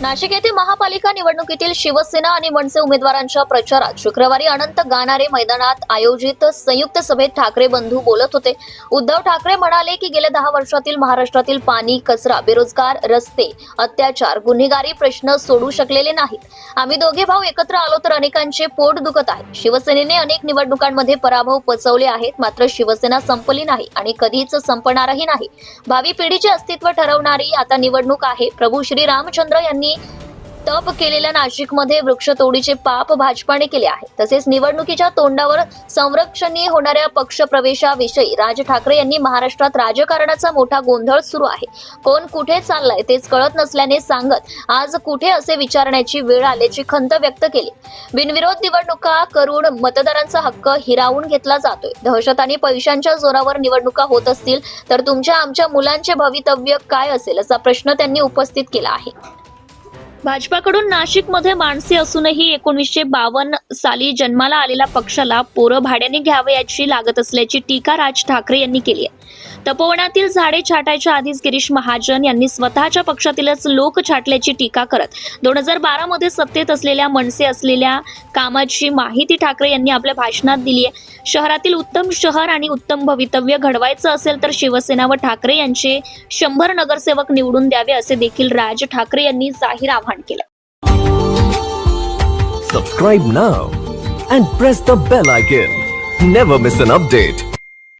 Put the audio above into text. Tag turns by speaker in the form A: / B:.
A: नाशिक येथे महापालिका निवडणुकीतील शिवसेना आणि मनसे उमेदवारांच्या प्रचारात शुक्रवारी अनंत गाणारे मैदानात आयोजित संयुक्त सभेत ठाकरे बंधू बोलत होते. उद्धव ठाकरे म्हणाले की गेल्या दहा वर्षातील महाराष्ट्रातील पाणी कचरा बेरोजगार रस्ते अत्याचार गुन्हेगारी प्रश्न सोडू शकलेले नाहीत. आम्ही दोघे भाऊ एकत्र आलो तर अनेकांचे पोट दुखत आहे. शिवसेनेने अनेक निवडणुकांमध्ये पराभव पचवले आहेत मात्र शिवसेना संपली नाही आणि कधीच संपणारही नाही. भावी पिढीचे अस्तित्व ठरवणारी आता निवडणूक आहे. प्रभू श्री रामचंद्र यांनी तप केलेल्या नाशिकमध्ये वृक्षतोडीचे पाप भाजपाने केले आहे. तसेच निवडणुकीच्या तोंडावर संरक्षणीय होणाऱ्या पक्ष प्रवेशाविषयी राज ठाकरे यांनी महाराष्ट्रात राजकारणाचा मोठा गोंधळ सुरू आहे. कोण कुठे चाललाय तेच कळत नसल्याने सांगत आज कुठे असे विचारण्याची वेळ आल्याची खंत व्यक्त केली. बिनविरोध निवडणुका करून मतदारांचा हक्क हिरावून घेतला जातोय. दहशत आणि पैशांच्या जोरावर निवडणुका होत असतील तर तुमच्या आमच्या मुलांचे भवितव्य काय असेल असा प्रश्न त्यांनी उपस्थित केला आहे. भाजपाकडून नाशिकमध्ये माणसे असूनही एकोणीसशे बावन्न साली जन्माला आलेल्या पक्षाला पोरं भाड्याने घ्यावयाची लागत असल्याची टीका राज ठाकरे यांनी केली आहे. तपोवनातील झाडे छाटायच्या आधीच गिरीश महाजन यांनी स्वतःच्या पक्षातीलच लोक छाटल्याची टीका करत दोन हजार बारा मध्ये सत्तेत असलेल्या मनसे असलेल्या कामाची माहिती ठाकरे यांनी आपल्या भाषणात दिली आहे. शहरातील उत्तम शहर आणि उत्तम भवितव्य घडवायचं असेल तर शिवसेना व ठाकरे यांचे शंभर नगरसेवक निवडून द्यावे असे देखील राज ठाकरे यांनी जाहीर आवाहन केलं.
B: Subscribe now and press the bell icon never miss an update